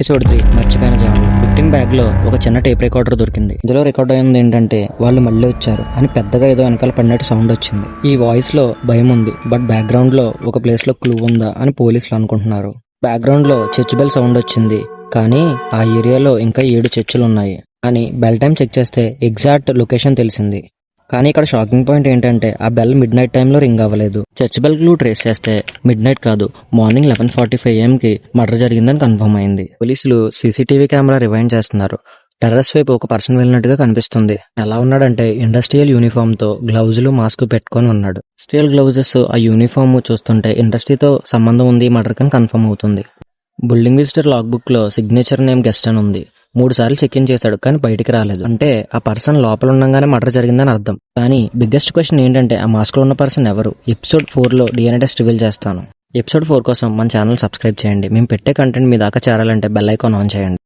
Episode three మర్చిపోయిన జాములు victim బ్యాగ్లో ఒక చిన్న టేప్ రికార్డర్ దొరికింది. ఇందులో రికార్డ్ అయింది ఏంటంటే వాళ్ళు మళ్ళీ వచ్చారు అని పెద్దగా ఏదో వెనకాల పడినట్టు సౌండ్ వచ్చింది. ఈ వాయిస్లో భయం ఉంది బట్ బ్యాక్గ్రౌండ్లో ఒక ప్లేస్లో క్లూ ఉందా అని పోలీసులు అనుకుంటున్నారు. బ్యాక్గ్రౌండ్లో చర్చ్ బెల్ సౌండ్ వచ్చింది కానీ ఆ ఏరియాలో ఇంకా ఏడు చర్చిలు ఉన్నాయి. అని బెల్ టైం చెక్ చేస్తే ఎగ్జాక్ట్ లొకేషన్ తెలిసింది. కానీ ఇక్కడ షాకింగ్ పాయింట్ ఏంటంటే ఆ బెల్ మిడ్ నైట్ టైంలో రింగ్ అవ్వలేదు. చర్చ్ బెల్ క్లూ ట్రేస్ చేస్తే మిడ్ నైట్ కాదు మార్నింగ్ లెవెన్ ఫార్టీ ఫైవ్కి మర్డర్ జరిగిందని కన్ఫర్మ్ అయింది. పోలీసులు సీసీటీవీ కెమెరా రివైండ్ చేస్తున్నారు. టెర్రస్ వైపు ఒక పర్సన్ వెళ్ళినట్టుగా కనిపిస్తుంది. ఎలా ఉన్నాడంటే ఇండస్ట్రియల్ యూనిఫామ్తో గ్లౌజులు మాస్క్ పెట్టుకొని ఉన్నాడు. స్టీల్ గ్లౌజెస్ ఆ యూనిఫామ్ చూస్తుంటే ఇండస్ట్రీతో సంబంధం ఉంది మర్డర్ కని కన్ఫర్మ్ అవుతుంది. బిల్డింగ్ విజిటర్ లాగ్ బుక్లో సిగ్నేచర్ నేమ్ గెస్ట్ అని ఉంది. మూడు సార్లు చెక్ ఇన్ చేశాడు కానీ బయటికి రాలేదు. అంటే ఆ పర్సన్ లోపల ఉండగానే మర్డర్ జరిగిందని అర్థం. కానీ బిగ్గెస్ట్ క్వశ్చన్ ఏంటంటే ఆ మాస్క్లో ఉన్న పర్సన్ ఎవరు? ఎపిసోడ్ ఫోర్లో డిఎన్ఏ టెస్ట్ రివీల్ చేస్తాను. ఎపిసోడ్ ఫోర్ కోసం మన ఛానల్ సబ్స్క్రైబ్ చేయండి. మేము పెట్టే కంటెంట్ మీ దాకా చేరాలంటే బెల్ ఐకాన్ ఆన్ చేయండి.